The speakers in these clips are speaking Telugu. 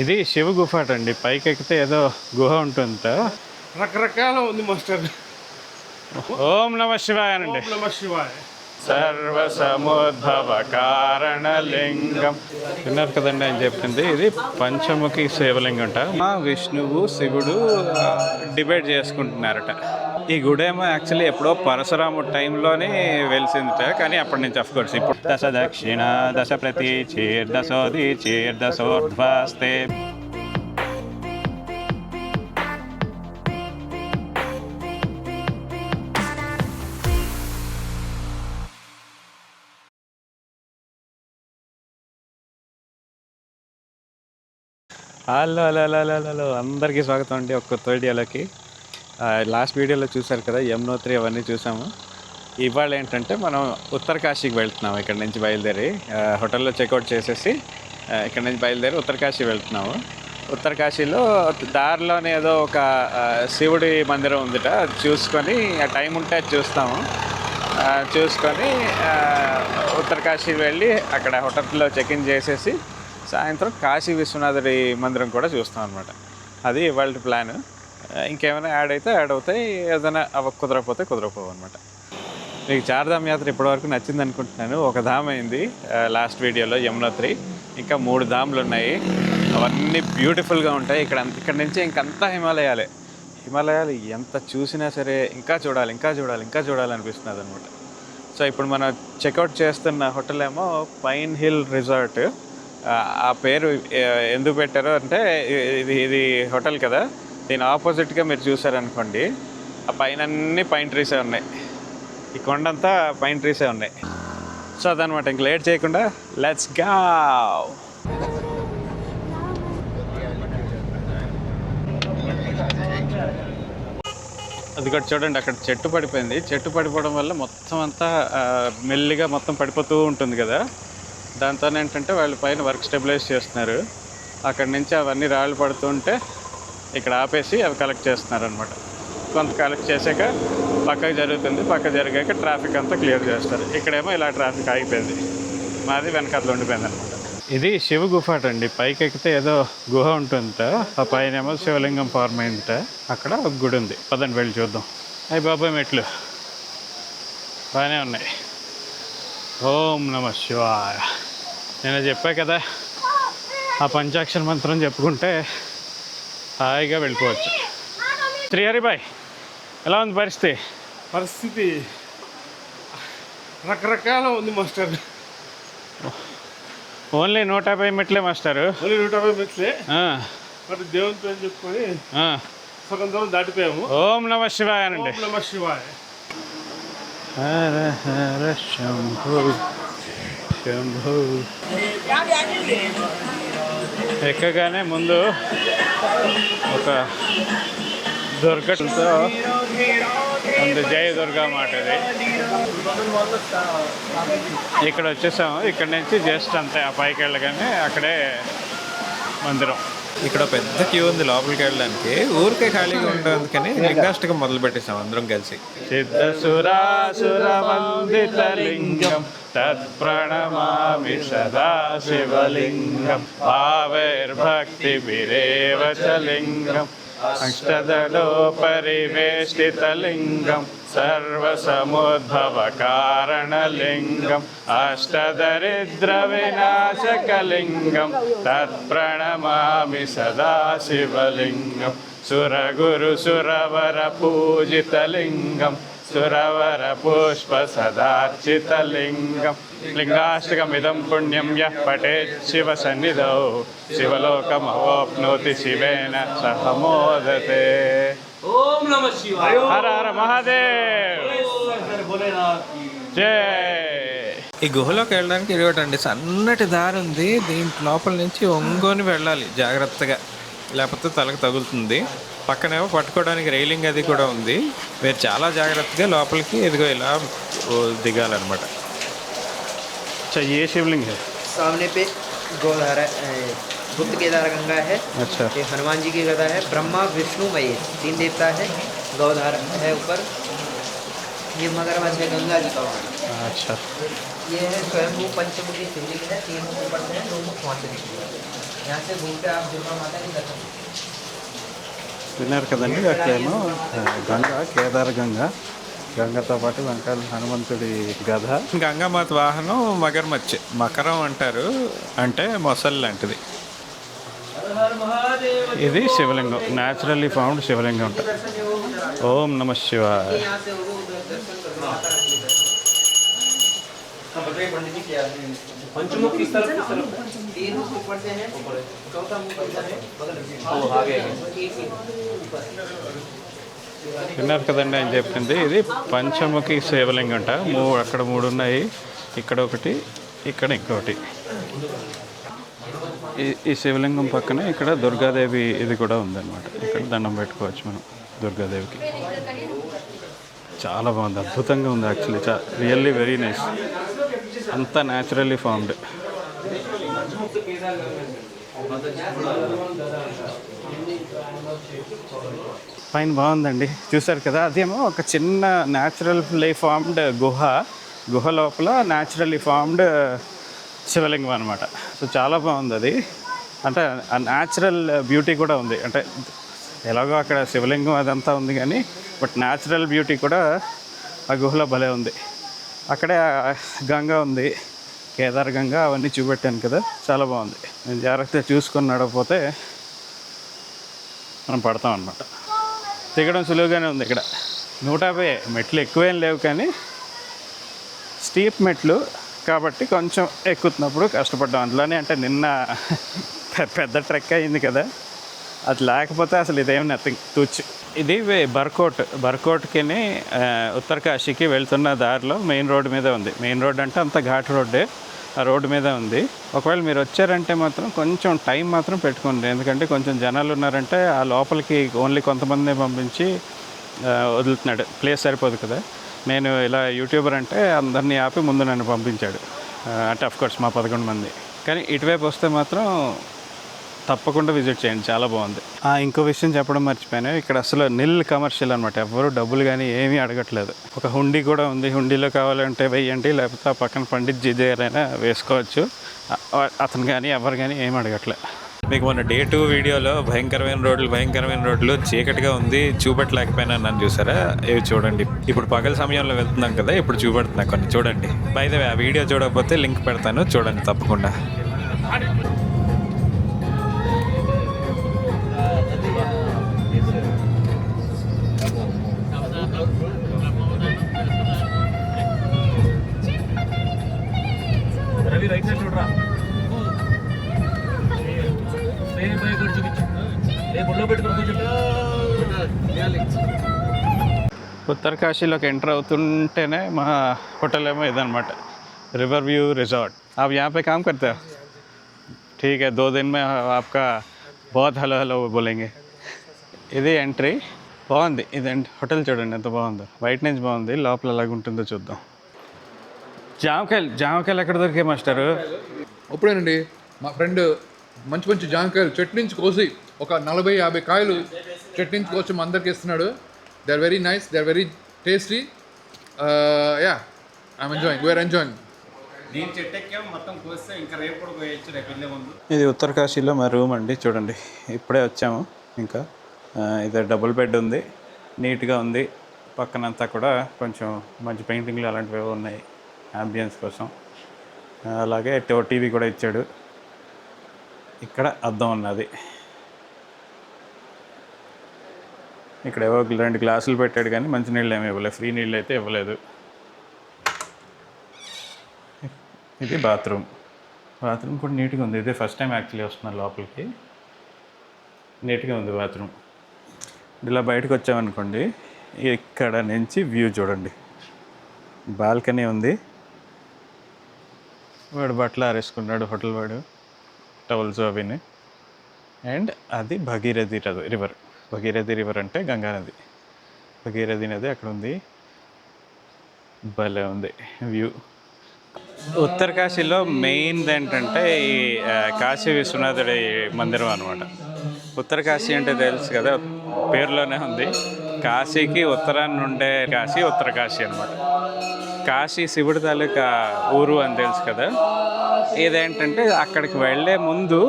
ఇది శివ గుఫ అండి పైకి ఎక్కితే ఏదో గుహ ఉంటుంది రకరకాల ఉంది మాస్టర్. ఓం నమ శివాయనండి ఓం నమ శివాయ. సర్వ సముద్భవ కారణలింగం విన్నారు కదండి ఆయన చెప్పింది? ఇది పంచముఖి శివలింగం అంట. మా విష్ణువు శివుడు డిబేట్ చేసుకుంటున్నారట. ఈ గుడేమో యాక్చువల్లీ ఎప్పుడో పరశురాము టైంలోనే వెలిసిందిట కానీ అప్పటి నుంచి అఫ్ కోర్స్ ఇప్పుడు దశ దక్షిణ దశ ప్రతి చీర్ దశోది చీర్ దశోర్ధ్వాస్తే హలో హలో హలో హలో అందరికీ స్వాగతం అండి ఒక కొత్త లాస్ట్ వీడియోలో చూశారు కదా యమునోత్రి అవన్నీ చూసాము. ఇవాళ ఏంటంటే మనం ఉత్తరకాశీకి వెళ్తున్నాం ఇక్కడ నుంచి బయలుదేరి. హోటల్లో చెక్అవుట్ చేసేసి ఇక్కడ నుంచి బయలుదేరి ఉత్తరకాశీ వెళ్తున్నాము. ఉత్తరకాశీలో దారిలోనే ఏదో ఒక శివుడి మందిరం ఉందిట. అది చూసుకొని ఆ టైం ఉంటే అది చూస్తాము. చూసుకొని ఉత్తరకాశీ వెళ్ళి అక్కడ హోటల్లో చెక్ ఇన్ చేసేసి సాయంత్రం కాశీ విశ్వనాథుడి మందిరం కూడా చూస్తాం అనమాట అది ఇవాళ ప్లాన్ ఇంకేమైనా యాడ్ అయితే యాడ్ అవుతాయి. ఏదైనా అవ కుదరకపోతే కుదరకపోవు అనమాట మీకు చార్ధామ్ యాత్ర ఇప్పటివరకు నచ్చింది అనుకుంటున్నాను. ఒక ధామ్ అయింది లాస్ట్ వీడియోలో యమునోత్రి ఇంకా మూడు ధామ్లు ఉన్నాయి. అవన్నీ బ్యూటిఫుల్గా ఉంటాయి. ఇక్కడ ఇక్కడ నుంచి ఇంకంతా హిమాలయాలే. హిమాలయాలు ఎంత చూసినా సరే ఇంకా చూడాలి ఇంకా చూడాలి ఇంకా చూడాలనిపిస్తున్నది అనమాట సో ఇప్పుడు మనం చెక్అవుట్ చేస్తున్న హోటల్ ఏమో పైన్ హిల్ రిసార్ట్. ఆ, పేరు ఎందుకు పెట్టారు అంటే ఇది ఇది హోటల్ కదా. దీని ఆపోజిట్గా మీరు చూసారనుకోండి ఆ పైన అన్ని పైన్ ట్రీసే ఉన్నాయి. ఈ కొండంతా పైన్ ట్రీసే ఉన్నాయి. సో అదనమాట ఇంక లేట్ చేయకుండా లెట్స్గా! అది కూడా చూడండి అక్కడ చెట్టు పడిపోయింది. చెట్టు పడిపోవడం వల్ల మొత్తం అంతా మెల్లిగా మొత్తం పడిపోతూ ఉంటుంది కదా. దాంతో ఏంటంటే వాళ్ళు పైన వర్క్ స్టెబిలైజ్ చేస్తున్నారు. అక్కడ నుంచి అవన్నీ రాళ్ళు పడుతుంటే ఇక్కడ ఆపేసి అవి కలెక్ట్ చేస్తున్నారు అనమాట కొంత కలెక్ట్ చేసాక పక్కకు జరుగుతుంది పక్క జరిగాక ట్రాఫిక్ అంతా క్లియర్ చేస్తారు. ఇక్కడేమో ఇలా ట్రాఫిక్ ఆగిపోయింది. మాది వెనకాతలో ఉండిపోయింది అనమాట ఇది శివ గుఫ అండి పైకి ఎక్కితే ఏదో గుహ ఉంటుందిట. ఆ పైన ఏమో శివలింగం ఫార్మ్ అయిందిట. అక్కడ ఒక గుడి ఉంది. పదండి వెళ్ళి చూద్దాం. అయ్యి బాబాయ్ మెట్లు. బాగానే ఉన్నాయి. ఓం నమ శివాయ. నేను చెప్పా కదా ఆ పంచాక్షర మంత్రం చెప్పుకుంటే హాయిగా వెళ్ళిపోవచ్చు. శ్రీహరిబాయ్ ఎలా ఉంది పరిస్థితి? పరిస్థితి రకరకాల ఉంది మాస్టర్. ఓన్లీ నూట యాభై మెట్లే మాస్టారు. మళ్ళీ నూట యాభై మెట్లే? ఆ, మరి దేవుని పేరు చెప్పుకొని ఆ. సగం దూరం దాటిపోయాము. ఓం నమ శివాయ అనండి. ఓం నమ శివాయ. హర హర శంభు శంభు. ఎక్కగానే ముందు ఒక దుర్గతో ఉంది జయ దుర్గా మాట ఇది. ఇక్కడ వచ్చేసాము. ఇక్కడ నుంచి జస్ట్ అంతే ఆ పైకి వెళ్ళగానే అక్కడే మందిరం. ఇక్కడ పెద్ద క్యూ ఉంది లోపలికి వెళ్ళడానికి. ఊరికే ఖాళీగా ఉండేందుకని లింగాష్టకం మొదలు పెట్టేసాం అందరం కలిసి. సిద్ధసురాసురవందితలింగం తత్ప్రణమామి సదా శివలింగం భావైర్భక్తిభిరేవ చ లింగం అష్టదలోపరివేష్టితలింగం సర్వసముద్భవకారణలింగం అష్టదరిద్రవినాశకలింగం తత్ప్రణమామి సదా శివలింగం సురగురుసురవర పూజితలింగం సురవర పుష్ప సదార్చితలింగం లింగాష్టకమిదం పుణ్యం య పటే శివ సన్నిధౌ శివలోకమవోప్నోతి శివేన సహ మోదతే ఓం నమ శివాయ హర హర మహాదేవ్ జై ఈ గుహలోకి వెళ్ళడానికి ఇరవటండి సన్నటి దారి ఉంది. దీంట్ లోపల నుంచి ఒంగోని వెళ్ళాలి. జాగ్రత్తగా. లేకపోతే తలకు తగులుతుంది పక్కనేమో పట్టుకోవడానికి రైలింగ్ అది కూడా ఉంది మీరు చాలా జాగ్రత్తగా లోపలికి ఎదిగో ఇలా ఓ, దిగాలన్నమాట अच्छा ये शिवलिंग है सामने पे गोधारा अ, बुद्ध केदार गंगा है अच्छा ये हनुमान जी की गदा है ब्रह्मा विष्णु महेश तीन देवता है गौधार है ऊपर ये मगरमच्छ है गंगा जी का वाहन अच्छा ये है स्वयंभू पंचमुखी शिवलिंग है तीन मुख ऊपर से है दो मुख वहाँ से निकले విన్నారు కదండి అక్కడేమో గంగ కేదార గంగ గంగతో పాటు వెంకాల హనుమంతుడి గధ. గంగామాత వాహనం మగరమచ్చే మకరం అంటారు అంటే మొసల్ లాంటిది. ఇది శివలింగం న్యాచురల్లీ ఫౌండ్ శివలింగం. ఉంటుంది ఓం నమ శివ పంచముఖి से वो उधर दर्शन करो माता रानी के दर्शन पंचमुखी स्थल की तरफ तीन मुख ऊपर से है चौथा मुख ऊपर है बगल में वो आगे है। एक ही ऊपर విన్నారు కదండి ఆయన చెప్పింది ఇది పంచముఖి శివలింగం అంట మూడు అక్కడ మూడు ఉన్నాయి ఇక్కడ ఒకటి ఇక్కడ ఇంకోటి ఈ ఈ శివలింగం పక్కనే ఇక్కడ దుర్గాదేవి ఇది కూడా ఉందన్నమాట ఇక్కడ దండం పెట్టుకోవచ్చు మనం దుర్గాదేవికి చాలా బాగుంది అద్భుతంగా ఉంది యాక్చువల్లీ చా రియల్లీ వెరీ నైస్ అంతా న్యాచురల్లీ ఫార్మ్డ్ పైన బాగుందండి. చూసారు కదా అదేమో ఒక చిన్న న్యాచురల్లీ ఫార్మ్డ్ గుహ. గుహ లోపల న్యాచురల్లీ ఫార్మ్డ్ శివలింగం అనమాట సో చాలా బాగుంది అది. అంటే ఆ న్యాచురల్ బ్యూటీ కూడా ఉంది. అంటే ఎలాగో అక్కడ శివలింగం అదంతా ఉంది కానీ బట్ న్యాచురల్ బ్యూటీ కూడా ఆ గుహలో భలే ఉంది. అక్కడే గంగ ఉంది. కేదార్గంగా అవన్నీ చూపెట్టాను కదా చాలా బాగుంది. నేను జాగ్రత్తగా చూసుకొని నడకపోతే మనం పడతాం అనమాట దిగడం సులువుగానే ఉంది ఇక్కడ. నూట యాభై మెట్లు ఎక్కువేం లేవు కానీ స్టీప్ మెట్లు కాబట్టి కొంచెం ఎక్కుతున్నప్పుడు కష్టపడ్డాం. అందులోనే అంటే నిన్న పెద్ద ట్రెక్ అయింది కదా. అది లేకపోతే అసలు ఇదేం నథింగ్ తూచి. ఇది వే- బర్కోట్. బర్కోట్కి ఉత్తరకాశీకి వెళ్తున్న దారిలో మెయిన్ రోడ్డు మీద ఉంది. మెయిన్ రోడ్ అంటే అంత ఘాట్ రోడ్డే. రోడ్డు మీద ఉంది. ఒకవేళ మీరు వచ్చారంటే మాత్రం కొంచెం టైం మాత్రం పెట్టుకోండి. ఎందుకంటే కొంచెం జనాలు ఉన్నారంటే ఆ లోపలికి ఓన్లీ కొంతమందిని పంపించి వదులుతున్నాడు. ప్లేస్ సరిపోదు కదా. నేను ఇలా యూట్యూబర్ అంటే అందరినీ ఆపి ముందు నన్ను పంపించాడు. అంటే అఫ్కోర్స్ మా పదకొండు మంది. కానీ ఇటువైపు వస్తే మాత్రం తప్పకుండా విజిట్ చేయండి. చాలా బాగుంది. ఆ, ఇంకో విషయం చెప్పడం మర్చిపోయాను. ఇక్కడ అసలు నిల్ కమర్షియల్ అనమాట ఎవరు డబ్బులు కానీ ఏమీ అడగట్లేదు. ఒక హుండీ కూడా ఉంది. హుండీలో కావాలంటే వెయ్యండి లేకపోతే ఆ పక్కన పండిత్ జీ దగ్గరైనా వేసుకోవచ్చు. అతను కానీ ఎవరు కానీ ఏమి అడగట్లే. మీకు మొన్న డే టూ వీడియోలో భయంకరమైన రోడ్లు భయంకరమైన రోడ్లు చీకటిగా ఉంది చూపెట్టలేకపోయినా నన్ను చూసారా? ఇవి చూడండి. ఇప్పుడు పగల సమయంలో వెళ్తున్నాం కదా ఇప్పుడు చూపెడుతున్నా కొన్ని. చూడండి. బైదే ఆ వీడియో చూడకపోతే లింక్ పెడతాను. చూడండి తప్పకుండా. రవి రైట్ సైడ్ చూడరా ట్రైన్ బైక్ కూడా చూపించు ఏ బుల్లో పెట్టుకుని కూర్చుంటా उत्तरकाशी ఎంటర్ అవుతుంటేనే మా హోటల్ ఏమో ఇదనమాట रिवर व्यू रिजॉर्ट आप यहाँ पे काम करते हो ठीक है दो दिन में आपका बहुत హలో హలో बोलेंगे ఇది ఎంట్రీ బాగుంది. ఇది హోటల్ చూడండి ఎంత బాగుందో. బయట నుంచి బాగుంది. లోపల ఎలాగ ఉంటుందో చూద్దాం. జామకాయలు జామకాయలు ఎక్కడ దొరికాయి మాస్టరు? అప్పుడేనండి మా ఫ్రెండ్ మంచి మంచి జాంకాయలు చెట్టు నుంచి కోసి ఒక నలభై యాభై కాయలు చెట్టు నుంచి కోసి మా అందరికి ఇస్తున్నాడు. They are very nice they are very tasty yeah I'm enjoying we're enjoying ఇది ఉత్తరకాశీలో మా రూమ్ అండి చూడండి. ఇప్పుడే వచ్చాము ఇంకా. ఇది డబుల్ బెడ్ ఉంది నీట్గా ఉంది. పక్కనంతా కూడా కొంచెం మంచి పెయింటింగ్లు అలాంటివి ఉన్నాయి అంబియన్స్ కోసం. అలాగే టీవీ కూడా ఇచ్చాడు. ఇక్కడ అద్దం ఉన్నది. ఇక్కడ ఏవో రెండు గ్లాసులు పెట్టాడు కానీ మంచి నీళ్ళు ఏమి ఇవ్వలేదు. ఫ్రీ నీళ్ళు అయితే ఇవ్వలేదు. ఇది బాత్రూమ్. బాత్రూమ్ కూడా నీట్గా ఉంది. ఇదే ఫస్ట్ టైం యాక్చువల్లీ వస్తున్నాను లోపలికి. నీట్గా ఉంది బాత్రూమ్. ఇలా బయటకు వచ్చామనుకోండి ఇక్కడ నుంచి వ్యూ చూడండి. బాల్కనీ ఉంది. వాడు బట్టలు ఆరేసుకున్నాడు హోటల్ వాడు టవల్స్ అవిని అండ్ అది భగీరథి రివర్. భగీరథి రివర్ అంటే గంగా నది భగీరథి నది అక్కడ ఉంది. భలే ఉంది వ్యూ. ఉత్తరకాశీలో మెయిన్ ఏంటంటే ఈ కాశీ విశ్వనాథుడి మందిరం అనమాట ఉత్తరకాశీ అంటే తెలుసు కదా పేరులోనే ఉంది. కాశీకి ఉత్తరాన్ని ఉండే కాశీ ఉత్తరకాశీ అనమాట కాశీ శివుడి తాలూకా ఊరు అని తెలుసు కదా. ఇదేంటంటే అక్కడికి వెళ్ళే ముందు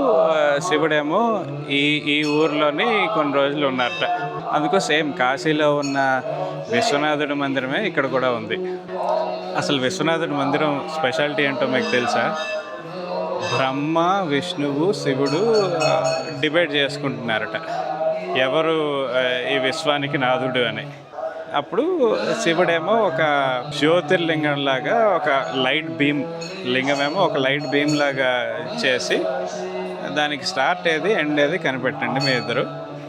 శివుడేమో ఈ ఈ ఊర్లోని కొన్ని రోజులు ఉన్నారట. అందుకు సేమ్ కాశీలో ఉన్న విశ్వనాథుడి మందిరమే ఇక్కడ కూడా ఉంది. అసలు విశ్వనాథుడి మందిరం స్పెషాలిటీ ఏంటో మీకు తెలుసా? బ్రహ్మ విష్ణువు శివుడు డిబేట్ చేసుకుంటున్నారట. ఎవరు ఈ విశ్వానికి నాథుడు అని. అప్పుడు శివుడేమో ఒక జ్యోతిర్లింగం లాగా ఒక లైట్ బీమ్ లింగమేమో ఒక లైట్ బీమ్ లాగా చేసి దానికి స్టార్ట్ ఏది ఎండ్ ఏది కనిపెట్టండి మీ ఇద్దరు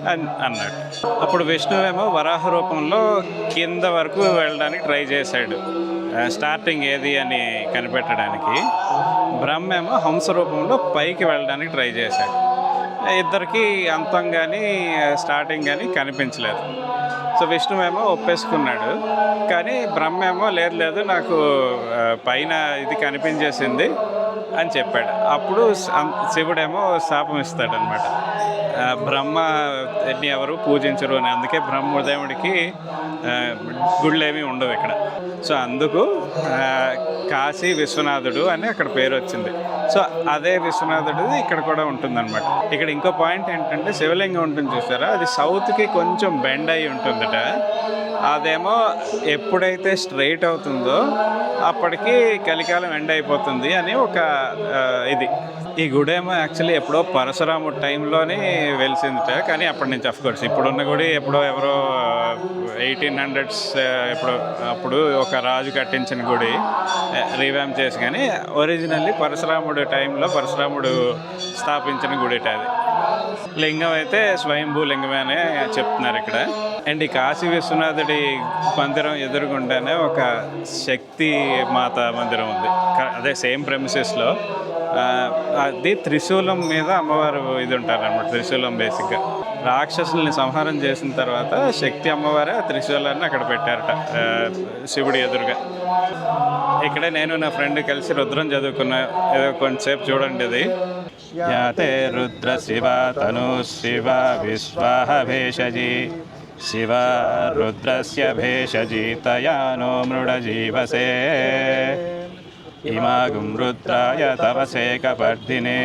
అని అన్నాడు అప్పుడు విష్ణువేమో వరాహ రూపంలో కింద వరకు వెళ్ళడానికి ట్రై చేశాడు. స్టార్టింగ్ ఏది అని కనిపెట్టడానికి. బ్రహ్మేమో హంస రూపంలో పైకి వెళ్ళడానికి ట్రై చేశాడు. ఇద్దరికి అంతం కానీ స్టార్టింగ్ కానీ కనిపించలేదు. సో విష్ణువేమో ఒప్పేసుకున్నాడు. కానీ బ్రహ్మేమో లేదు లేదు నాకు పైన ఇది కనిపించేసింది అని చెప్పాడు. అప్పుడు శివుడేమో శాపం ఇస్తాడనమాట బ్రహ్మని ఎవరు పూజించరు అని. అందుకే బ్రహ్మదేవుడికి దేవుడికి గుళ్ళేమీ ఉండవు ఇక్కడ. సో అందుకు కాశీ విశ్వనాథుడు అని అక్కడ పేరు వచ్చింది. సో అదే విశ్వనాథుడు ఇక్కడ కూడా ఉంటుందన్నమాట. ఇక్కడ ఇంకో పాయింట్ ఏంటంటే శివలింగం ఉంటుంది చూసారా? అది సౌత్కి కొంచెం బెండ్ అయి ఉంటుందట. అదేమో ఎప్పుడైతే స్ట్రైట్ అవుతుందో అప్పటికి కలికాలం ఎండ్ అయిపోతుంది అని ఒక ఇది. ఈ గుడి ఏమో యాక్చువల్లీ ఎప్పుడో పరశురాము టైంలోనే వెలిసిందిట. కానీ అప్పటి నుంచి అఫ్కోర్స్ ఇప్పుడున్న గుడి ఎప్పుడో ఎవరో uh, ఎయిటీన్ హండ్రెడ్స్ uh, ఎప్పుడు అప్పుడు ఒక రాజు కట్టించిన గుడి uh, రీవ్యామ్ చేసి కానీ ఒరిజినల్లీ పరశురాముడు టైంలో పరశురాముడు స్థాపించిన గుడిట అది. లింగం అయితే స్వయంభూ లింగమే చెప్తున్నారు ఇక్కడ. అండ్ ఈ కాశీ విశ్వనాథుడి మందిరం ఎదురుగుండానే ఒక శక్తి మాత మందిరం ఉంది. అదే సేమ్ ప్రెమిసెస్లో అది త్రిశూలం మీద అమ్మవారు ఇది ఉంటారన్నమాట త్రిశూలం బేసిక్గా రాక్షసుల్ని సంహారం చేసిన తర్వాత శక్తి అమ్మవారే ఆ త్రిశూలాన్ని అక్కడ పెట్టారట శివుడి ఎదురుగా. ఇక్కడే నేను నా ఫ్రెండ్ కలిసి రుద్రం చదువుకున్న ఏదో కొంచెంసేపు చూడండి ఇది యాతే రుద్ర శివ తను శివ విశ్వాహ భేషజీ. శివ రుద్రస్య భేషజీ తయానో మృడజీవసే. इमागुं रुद्राय तपसे कपर्दिने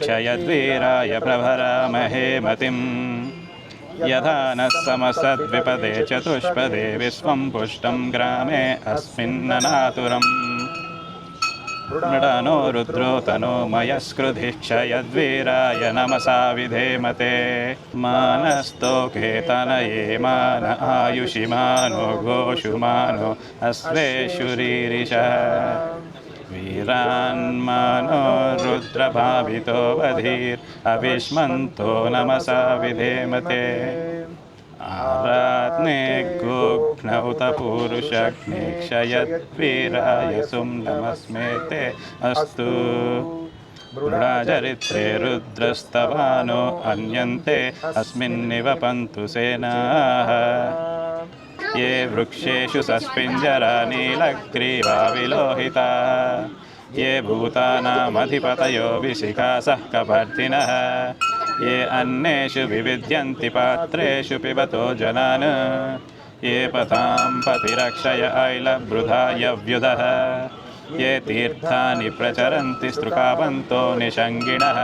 क्षयद्वीराय प्रभरामहे मतिम्। यथा नः समसद्विपदे चतुष्पदे विश्वं पुष्टं ग्रामे अस्मिन्ननातुरम् ृडनो रुद्रोतनो मयस्कृधिक्षयद्वीराय नमसा विधेमते मानस्तोकेतनये मान आयुषि मानो गोषु मानो अस्वेश्वरीरिशः वीरान्मानो रुद्रभावितो वधीर्। अविष्मन्तो नमसा विधेमते आरागोघ्नवतपूरुषघ्नेक्षयद्विराय नमस्मे ते अस्तु। मृढाचरित्रे रुद्रस्तवानो अन्यन्ते अस्मिन्निव पन्तु सेनाः। ये वृक्षेषु सस्मिञ्जरानिलग्रीवा विलोहिता ये भूतानामधिपतयो विशिकासः कबर्तिनः ये अन्येषु विविध्यन्ति पात्रेषु पिबतो जनान्। ये पथां पतिरक्षय ऐलवृधायव्युधः ये तीर्थानि प्रचरन्ति स्तृकावन्तो निषङ्गिणः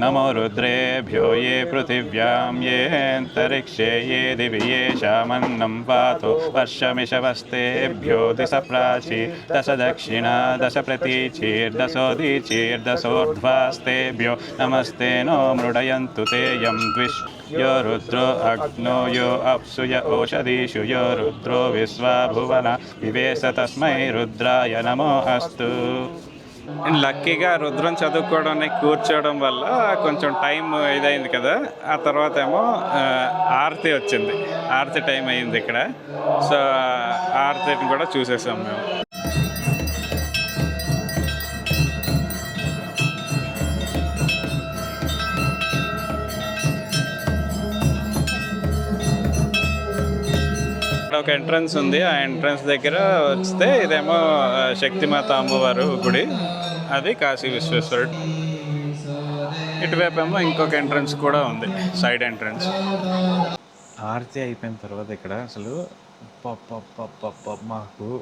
नमो रुद्रेभ्यो ये पृथिव्यां येऽन्तरिक्षे ये दिवि येषामन्नं पातु वर्षमिषवस्तेभ्यो दिशप्राची दश दक्षिणा दश प्रतीचीर्दशोदीचीर्दशोर्ध्वास्तेभ्यो नमस्ते नो मृडयन्तु ते यं द्विष यो रुद्रो अग्नो यो अप्सु य ओषधीषु यो रुद्रो विश्वा भुवन विवेश तस्मै रुद्राय नमो अस्तु లక్కీగా రుద్రం చదువుకోవడానికి కూర్చోవడం వల్ల కొంచెం టైం ఇదైంది కదా. ఆ తర్వాత ఏమో ఆర్తి వచ్చింది. ఆర్తి టైం అయింది ఇక్కడ. సో ఆర్తిని కూడా చూసేసాం మేము. ఒక ఎంట్రన్స్ ఉంది. ఆ ఎంట్రన్స్ దగ్గర వస్తే ఇదేమో శక్తిమాత అమ్మవారు గుడి. అది కాశీ విశ్వేశ్వరుడు. ఇటువైపు ఏమో ఇంకొక ఎంట్రన్స్ కూడా ఉంది సైడ్ ఎంట్రన్స్ ఆర్తి అయిపోయిన తర్వాత ఇక్కడ అసలు ప- ప- మాకు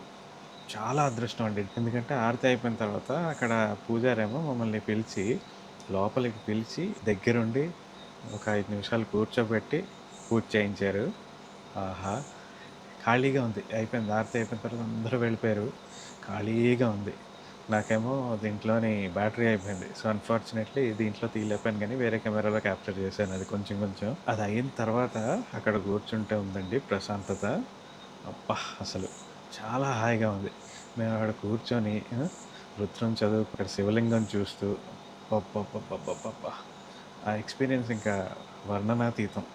చాలా అదృష్టం అండి. ఎందుకంటే ఆరతి అయిపోయిన తర్వాత అక్కడ పూజారేమో మమ్మల్ని పిలిచి లోపలికి పిలిచి దగ్గరుండి ఒక ఐదు నిమిషాలు కూర్చోబెట్టి పూజ చేయించారు. ఆహా. ఖాళీగా ఉంది. అయిపోయింది. ఆరతి అయిపోయిన తర్వాత అందరూ వెళ్ళిపోయారు. ఖాళీగా ఉంది. నాకేమో దీంట్లోని బ్యాటరీ అయిపోయింది. సో అన్ఫార్చునేట్లీ దీంట్లో తీయలేకపోయాను కానీ వేరే కెమెరాలో క్యాప్చర్ చేశాను. అది కొంచెం కొంచెం. అది అయిన తర్వాత అక్కడ కూర్చుంటే ఉందండి ప్రశాంతత. అబ్బా అసలు చాలా హాయిగా ఉంది. మేము అక్కడ కూర్చొని ఆ, రుద్రం చదువు అక్కడ శివలింగం చూస్తూ పప్ప ఆ ఎక్స్పీరియన్స్ ఇంకా వర్ణనాతీతం.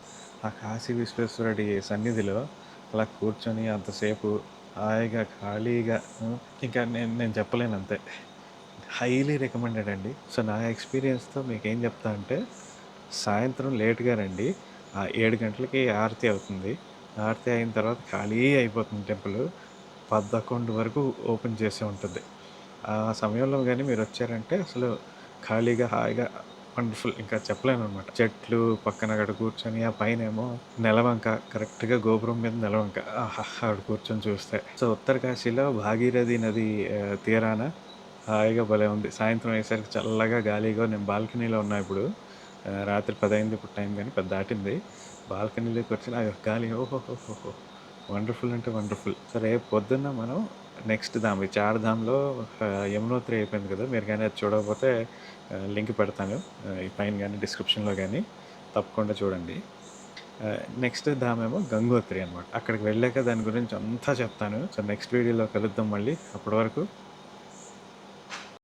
ఆ కాశీ విశ్వేశ్వరుడి సన్నిధిలో అలా కూర్చొని అంతసేపు హాయిగా ఖాళీగా ఇంకా నేను నేను చెప్పలేను అంతే. హైలీ రికమెండెడ్ అండి. సో నా ఎక్స్పీరియన్స్తో మీకు ఏం చెప్తా అంటే సాయంత్రం లేట్గా రండి. ఆ ఏడు గంటలకి ఆరతి అవుతుంది. ఆరతి అయిన తర్వాత ఖాళీ అయిపోతుంది టెంపుల్. పదకొండు వరకు ఓపెన్ చేసే ఉంటుంది. ఆ సమయంలో కానీ మీరు వచ్చారంటే అసలు ఖాళీగా హాయిగా వండర్ఫుల్ ఇంకా చెప్పలేను అనమాట చెట్లు పక్కన అక్కడ కూర్చొని ఆ పైన ఏమో నెలవంక కరెక్ట్గా గోపురం మీద నెలవంక అక్కడ కూర్చొని చూస్తే. సో ఉత్తరకాశీలో భాగీరథి నది తీరాన హాయిగా భలే ఉంది. సాయంత్రం అయ్యేసరికి చల్లగా గాలిగా నేను బాల్కనీలో ఉన్నా ఇప్పుడు. రాత్రి పదైంది ఇప్పుడు టైం కానీ పెద్ద దాటింది. బాల్కనీలోకి వచ్చిన గాలి ఓహో వండర్ఫుల్ అంటే వండర్ఫుల్. సో రేపు పొద్దున్న మనం నెక్స్ట్ ధామ్ ఈ చార్ ధామ్లో యమునోత్రి అయిపోయింది కదా మీరు కానీ అది చూడకపోతే లింక్ పెడతాను ఈ పైన కానీ డిస్క్రిప్షన్లో కానీ తప్పకుండా చూడండి. నెక్స్ట్ ధామ్ ఏమో గంగోత్రి అనమాట అక్కడికి వెళ్ళాక దాని గురించి అంతా చెప్తాను. సో నెక్స్ట్ వీడియోలో కలుద్దాం మళ్ళీ అప్పటి వరకు.